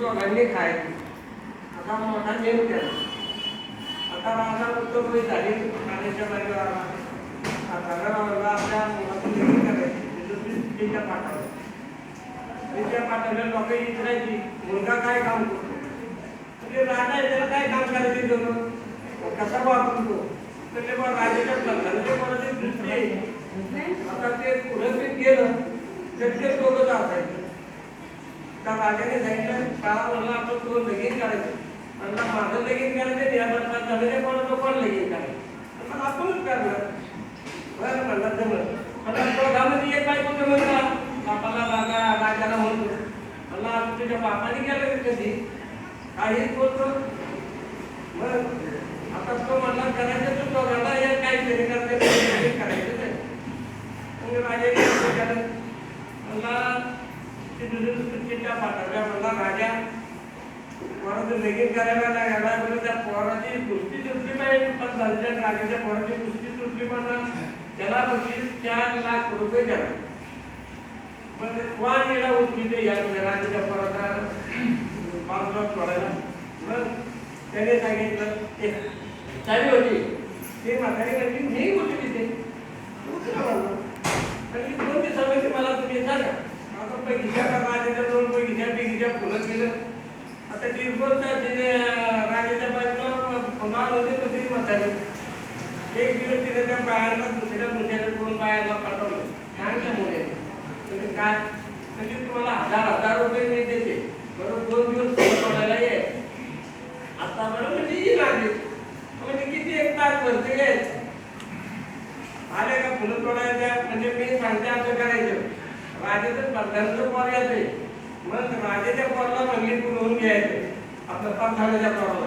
दोघांनी खायची आता मोठा नेम केला आता माझा उत्तरपुरी झाली पाण्याच्या बाजूला आता पाठावर. तिच्या पाठावर लोक विचारायची मुलगा काय काम करतो? म्हणजे राजा त्याला काय काम करायचं दोन कसा वापरतो तर ते पण राजाच्या प्रधानाच्या कोणाची दृष्टी आहे? आता ते पुढे गेलं तर ते दोघं असायचं त्या राजाने सांगितलं काळा म्हणला आपण तो लगीन काढायचं? म्हणला माझं लगीन करायचं या म्हणतात झालं कोणाचं कोण लगीन करायचं म्हणलं आपणच करणार बरं म्हणला जमलं म्हणला दोघांमध्ये एक बायको जमला बापाला राजा राजाला म्हणतो. म्हणला तुझ्या बापाने केलं कधी? काहीच बोलतो? मग आता तो म्हणला करायचं तर दोघांना या काहीतरी करते करायचं नाही मग राजाने असं केलं म्हणला ते पाठवल्या म्हणला राजा पोराचं करायला बरं त्या पोराची कुस्ती सुटली पाहिजे पण झालेल्या राजाच्या पोराची कुस्ती सुटली म्हणला त्याला बक्षीस चार लाख रुपये द्यावे पण वाण येणं उठली या राजाच्या पोराचा. बाजूला पडायला मग त्याने सांगितलं ते चाली होती. ते म्हातारी म्हणजे होती तिथे? उचला म्हणलं. आणि दोन दिवसामध्ये मला तुम्ही सांगा आता पैकीच्या का राजाच्या दोन पैकीच्या पैकीच्या फुलं गेलं आता ती बोलतात तिने राजाच्या बाजूला पुन्हा होते तर ती म्हातारी एक दिवस तिने त्या बायांना दुसऱ्या मुलाला दोन बायांना पाठवलं काय मुले म्हणजे काय म्हणजे तुम्हाला हजार हजार रुपये मी देते बरोबर दोन दिवस फुलं ये आता बरं म्हणजे म्हणजे किती एक तास भरते आले का फुलं तोडायच्या म्हणजे मी सांगते असं करायचं राजाचं प्रधानचं पोर यायचे मग राजाच्या पोराला मंगली बोलवून घ्यायचं आपलं पाच झाल्याच्या पोराला.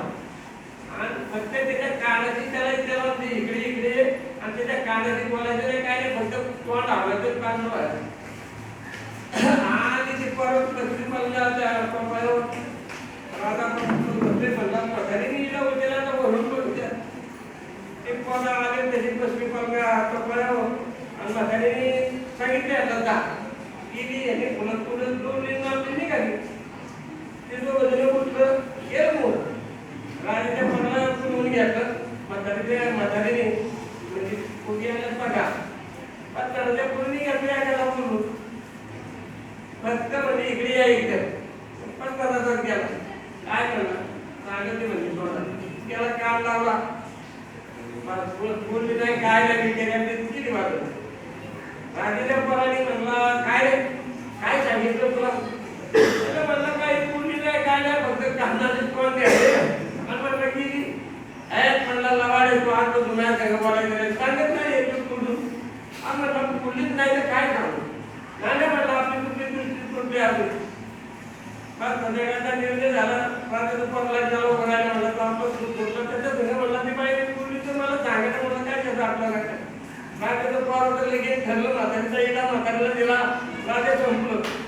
आणि फक्त त्याच्या कानाची त्याला त्याला इकडे इकडे. आणि त्याच्या कानाची बोलायचं नाही काय नाही फक्त तोंड आवडायचं कान व्हायचं आणि ते परत पश्चिम बंगालच्या पप्पावर राजा पश्चिम बंगाल पठारी निघला उद्याला तर भरून बघत्या ते पोरा आले त्याची पश्चिम बंगाल पप्पावर हो. आणि म्हातारीने सांगितले आता जा. गेली आणि पुन्हा पुढे दोन आपली निघाली ते दोघं जण गेलं मूळ राजाच्या पोराला पुढून घेतलं म्हातारीच्या म्हातारीने. म्हणजे पुढे आल्याच बघा म्हातारीच्या पुढे बोलून फक्त म्हणजे इकडे या इकडे पण गेला. काय करणार? सांगत ते म्हणजे सोडा त्याला लावला. बोलली नाही काय किती वाटत राजाच्या पोराने म्हणला काय काय सांगितलं तुला? म्हणलं काय बोलली काय नाही फक्त कानाचे तोंड द्यायचे म्हणलं की ऐक म्हणला लवाडे तू आज बोलायचं सांगत नाही येतो बोलून आणि म्हणलं नाही तर काय सांगू? नाही म्हणलं आपली कुठली दृष्टी आपली फार संध्याकाळचा निर्णय झाला. फार त्याचं पगला बघायला म्हणलं तर आपलं सुरू सोडलं त्याच्या घरी म्हणला ती बाई बोलली तर मला सांगायला म्हणलं काय त्याचं आपल्याला काय लगेच ठरलं म्हातारीचा इडा म्हातारीला दिला राजे संपलं?